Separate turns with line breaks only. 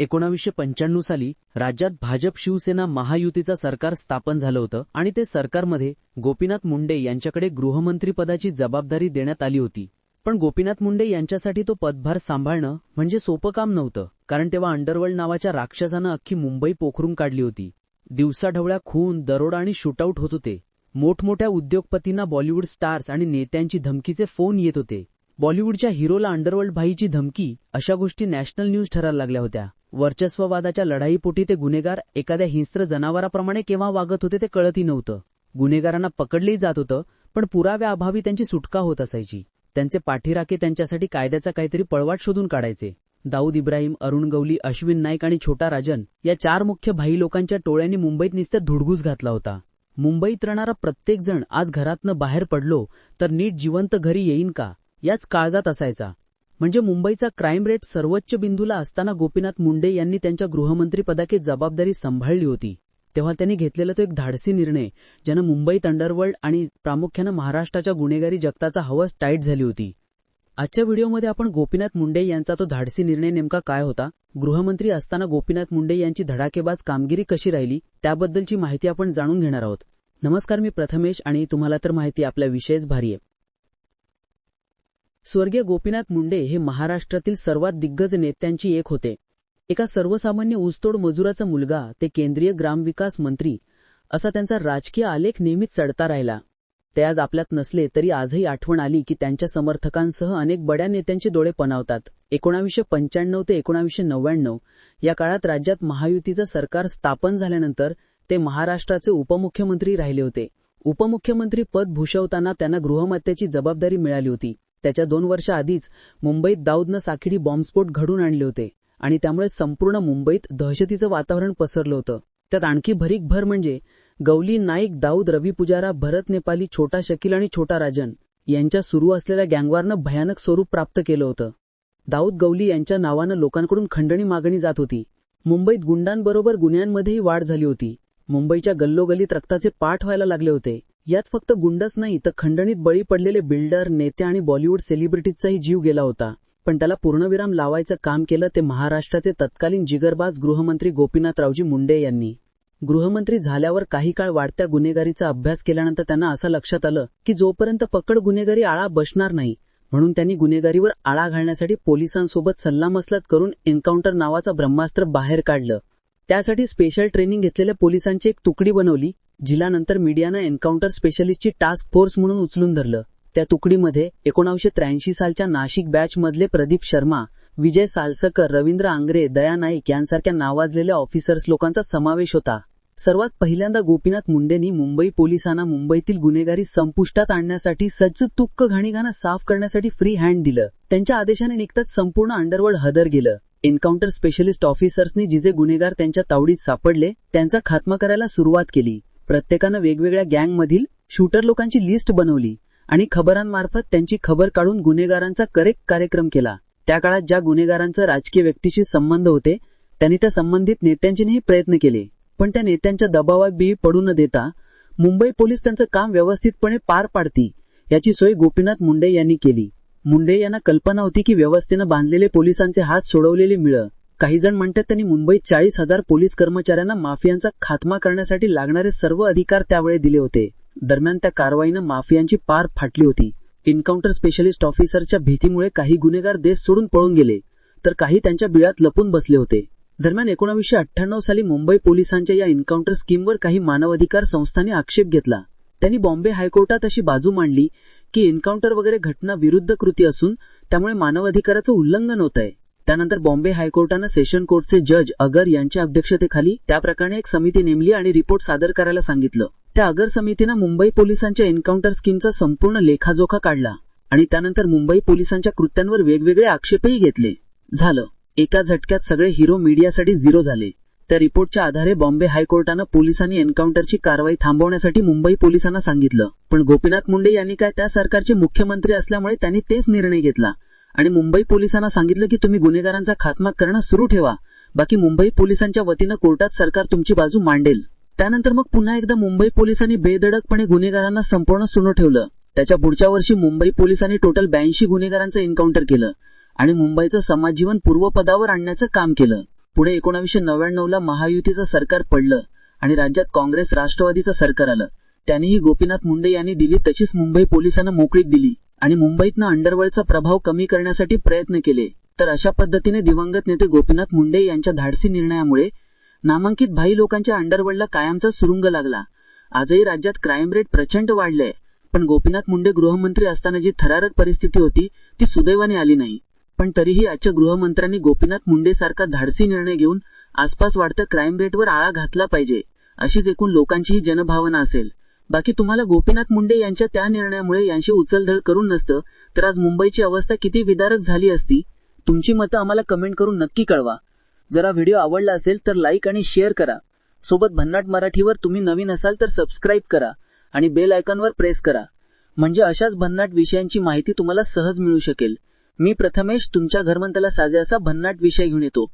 एकोणावीसशे पंच्याण्णव साली राज्यात भाजप शिवसेना महायुतीचं सरकार स्थापन झालं होतं आणि ते सरकारमध्ये गोपीनाथ मुंडे यांच्याकडे गृहमंत्रीपदाची जबाबदारी देण्यात आली होती. पण गोपीनाथ मुंडे यांच्यासाठी तो पदभार सांभाळणं म्हणजे सोपं काम नव्हतं कारण तेव्हा अंडरवर्ल्ड नावाच्या राक्षसानं अख्खी मुंबई पोखरून काढली होती. दिवसाढवळ्या खून दरोडा आणि शूटआउट होत होते. मोठमोठ्या उद्योगपतींना बॉलिवूड स्टार्स आणि नेत्यांची धमकीचे फोन येत होते. बॉलिवूडच्या हिरोला अंडरवर्ल्ड भाईची धमकी अशा गोष्टी नॅशनल न्यूज ठरायला लागल्या होत्या. वर्चस्ववादाच्या लढाईपोटी ते गुन्हेगार एखाद्या हिंस्त्र जनावराप्रमाणे केव्हा वागत होते ते कळतही नव्हतं. गुन्हेगारांना पकडलेही जात होतं पण पुराव्याअभावी त्यांची सुटका होत असायची. त्यांचे पाठीराखे त्यांच्यासाठी कायद्याचा काहीतरी पळवाट शोधून काढायचे. दाऊद इब्राहिम अरुण गवली अश्विन नाईक आणि छोटा राजन या चार मुख्य भाई लोकांच्या टोळ्यांनी मुंबईत नुसत्या धुडगूस घातला होता. मुंबईत राहणारा प्रत्येकजण आज घरातनं बाहेर पडलो तर नीट जिवंत घरी येईन का? याच काळजात असायचा. म्हणजे मुंबईचा क्राईम रेट सर्वोच्च बिंदूला असताना गोपीनाथ मुंडे यांनी त्यांच्या गृहमंत्रीपदाची जबाबदारी सांभाळली होती. तेव्हा त्यांनी घेतलेला तो एक धाडसी निर्णय ज्यानं मुंबईत अंडरवर्ल्ड आणि प्रामुख्यानं महाराष्ट्राच्या गुन्हेगारी जगताचा हवस टाईट झाली होती. आजच्या व्हिडिओमध्ये आपण गोपीनाथ मुंडे यांचा तो धाडसी निर्णय नेमका काय होता? गृहमंत्री असताना गोपीनाथ मुंडे यांची धडाकेबाज कामगिरी कशी राहिली? त्याबद्दलची माहिती आपण जाणून घेणार आहोत. नमस्कार मी प्रथमेश आणि तुम्हाला तर माहिती आपल्या विषयच भारी आहे स्वर्गीय गोपीनाथ मुंडे हे महाराष्ट्रातील सर्वात दिग्गज नेत्यांची एक होते. एका सर्वसामान्य ऊसतोड मजुराचा मुलगा ते केंद्रीय ग्रामविकास मंत्री असा त्यांचा राजकीय आलेख नेहमीच चढता राहिला. ते आज आपल्यात नसले तरी आजही आठवण आली की त्यांच्या समर्थकांसह अनेक बड्या नेत्यांचे डोळे पणावतात. एकोणावीसशे पंच्याण्णव ते एकोणावीसशे नव्याण्णव या काळात राज्यात महायुतीचं सरकार स्थापन झाल्यानंतर ते महाराष्ट्राचे उपमुख्यमंत्री राहिले होते. उपमुख्यमंत्री पद भूषवताना त्यांना गृहमत्याची जबाबदारी मिळाली होती. त्याच्या दोन वर्ष आधीच मुंबईत दाऊदनं साखिडी बॉम्बस्फोट घडून आणले होते आणि त्यामुळे संपूर्ण मुंबईत दहशतीचं वातावरण पसरलं होतं. त्यात आणखी भरीक भर म्हणजे गौली नाईक दाऊद रवी पुजारा भरत नेपाली छोटा शकील आणि छोटा राजन यांच्या सुरू असलेल्या गँगवारनं भयानक स्वरूप प्राप्त केलं होतं. दाऊद गौली यांच्या नावानं लोकांकडून खंडणी मागणी जात होती. मुंबईत गुंडांबरोबर गुन्ह्यांमध्येही वाढ झाली होती. मुंबईच्या गल्लोगल्लीत रक्ताचे पाठ व्हायला लागले होते. यात फक्त गुंडच नाही तर खंडणीत बळी पडलेले बिल्डर नेते आणि बॉलिवूड सेलिब्रिटीजचाही जीव गेला होता. पण त्याला पूर्णविराम लावायचं काम केलं ते महाराष्ट्राचे तत्कालीन जिगरबाज गृहमंत्री गोपीनाथरावजी मुंडे यांनी. गृहमंत्री झाल्यावर काही काळ वाढत्या गुन्हेगारीचा अभ्यास केल्यानंतर त्यांना असं लक्षात आलं की जोपर्यंत पकड गुन्हेगारी आळा बसणार नाही म्हणून त्यांनी गुन्हेगारीवर आळा घालण्यासाठी पोलिसांसोबत सल्लामसलत करून एन्काउंटर नावाचं ब्रह्मास्त्र बाहेर काढलं. त्यासाठी स्पेशल ट्रेनिंग घेतलेल्या पोलिसांची एक तुकडी बनवली जिला नंतर मीडियानं एन्काउंटर स्पेशलिस्टची टास्क फोर्स म्हणून उचलून धरलं. त्या तुकडीमध्ये एकोणावीसशे त्र्याऐंशी सालच्या नाशिक बॅचमधले प्रदीप शर्मा विजय सालसकर रवींद्र आंग्रे दया नाईक यांसारख्या नावाजलेल्या ऑफिसर्स लोकांचा समावेश होता. सर्वात पहिल्यांदा गोपीनाथ मुंडेंनी मुंबई पोलिसांना मुंबईतील गुन्हेगारी संपुष्टात आणण्यासाठी सज्ज तुक्क घाणीघाणं साफ करण्यासाठी फ्री हँड दिलं. त्यांच्या आदेशाने निघताच संपूर्ण अंडरवर्ल्ड हदर गेलं. एन्काउंटर स्पेशलिस्ट ऑफिसर्सनी जिजे गुन्हेगार त्यांच्या तावडीत सापडले त्यांचा खात्मा करायला सुरुवात केली. प्रत्येकानं वेगवेगळ्या गँगमधील शूटर लोकांची लिस्ट बनवली आणि खबरांमार्फत त्यांची खबर काढून गुन्हेगारांचा करेक्ट कार्यक्रम केला. त्या काळात ज्या गुन्हेगारांचा राजकीय व्यक्तीशी संबंध होते त्यांनी त्या संबंधित नेत्यांचेही प्रयत्न केले. पण त्या नेत्यांच्या दबावाबी पडू न देता मुंबई पोलीस त्यांचं काम व्यवस्थितपणे पार पाडती याची सोय गोपीनाथ मुंडे यांनी केली. मुंडे यांना कल्पना होती की व्यवस्थेनं बांधलेले पोलिसांचे हात सोडवलेले मिळं. काही जण म्हणतात त्यांनी मुंबईत चाळीस हजार पोलीस कर्मचाऱ्यांना माफियांचा खात्मा करण्यासाठी लागणारे सर्व अधिकार त्यावेळी दिले होते. दरम्यान त्या कारवाईनं माफियांची पार फाटली होती. एन्काउंटर स्पेशलिस्ट ऑफिसरच्या भीतीमुळे काही गुन्हेगार देश सोडून पळून गेले तर काही त्यांच्या बिळात लपून बसले होते. दरम्यान एकोणीशे अठ्ठ्याण्णव साली मुंबई पोलिसांच्या या एन्काउंटर स्कीमवर काही मानवाधिकार संस्थांनी आक्षेप घेतला. त्यांनी बॉम्बे हायकोर्टात अशी बाजू मांडली की एन्काउंटर वगैरे घटना विरुद्ध कृती असून त्यामुळे मानवाधिकाराचं उल्लंघन होत आहे त्यानंतर बॉम्बे हायकोर्टानं सेशन कोर्टचे जज अगर यांच्या अध्यक्षतेखाली त्याप्रकारे एक समिती नेमली आणि रिपोर्ट सादर करायला सांगितलं. त्या अगर समितीनं मुंबई पोलिसांच्या एन्काउंटर स्कीमचा संपूर्ण लेखाजोखा काढला आणि त्यानंतर मुंबई पोलिसांच्या कृत्यांवर वेगवेगळे आक्षेपही घेतले. झालं. एका झटक्यात सगळे हिरो मीडियासाठी झिरो झाले. त्या रिपोर्टच्या आधारे बॉम्बे हायकोर्टानं पोलिसांनी एन्काउंटरची कारवाई थांबवण्यासाठी मुंबई पोलिसांना सांगितलं. पण गोपीनाथ मुंडे यांनी काय त्या सरकारचे मुख्यमंत्री असल्यामुळे त्यांनी तेच निर्णय घेतला. आणि मुंबई पोलिसांना सांगितलं की तुम्ही गुन्हेगारांचा खात्मा करणं सुरू ठेवा. बाकी मुंबई पोलिसांच्या वतीनं कोर्टात सरकार तुमची बाजू मांडेल. त्यानंतर मग पुन्हा एकदा मुंबई पोलिसांनी बेधडकपणे गुन्हेगारांना संपूर्ण सुरू ठेवलं. त्याच्या पुढच्या वर्षी मुंबई पोलिसांनी टोटल ब्याऐंशी गुन्हेगारांचं एन्काउंटर केलं. आणि मुंबईचं समाजजीवन पूर्वपदावर आणण्याचं काम केलं. पुढे एकोणावीसशे नव्याण्णवला महायुतीचं सरकार पडलं आणि राज्यात काँग्रेस राष्ट्रवादीचं सरकार आलं. त्यांनीही गोपीनाथ मुंडे यांनी दिली तशीच मुंबई पोलिसांना मोकळीक दिली आणि मुंबईतनं अंडरवर्ल्डचा प्रभाव कमी करण्यासाठी प्रयत्न केले. तर अशा पद्धतीने दिवंगत नेते गोपीनाथ मुंडे यांच्या धाडसी निर्णयामुळे नामांकित भाई लोकांच्या अंडरवर्ल्डला कायमचा सुरुंग लागला. आजही राज्यात क्राईम रेट प्रचंड वाढले पण गोपीनाथ मुंडे गृहमंत्री असताना जी थरारक परिस्थिती होती ती सुदैवाने आली नाही. पण तरीही आजच्या गृहमंत्र्यांनी गोपीनाथ मुंडेसारखा धाडसी निर्णय घेऊन आसपास वाढतं क्राईम रेटवर आळा घातला पाहिजे अशीच एकूण लोकांचीही जनभावना असेल. बाकी तुम्हाला गोपीनाथ मुंडे यांच्या त्या निर्णयामुळे यांची उचलधड करून नसतं तर आज मुंबईची अवस्था किती विदारक झाली असती? तुमची मतं आम्हाला कमेंट करून नक्की कळवा. जरा व्हिडिओ आवडला असेल तर लाईक आणि शेअर करा. सोबत भन्नाट मराठीवर तुम्ही नवीन असाल तर सबस्क्राईब करा आणि बेल आयकॉनवर प्रेस करा. म्हणजे अशाच भन्नाट विषयांची माहिती तुम्हाला सहज मिळू शकेल. मी प्रथमेश तुमच्या घरमंताला साजेसा भन्नाट विषय घेऊन येतो.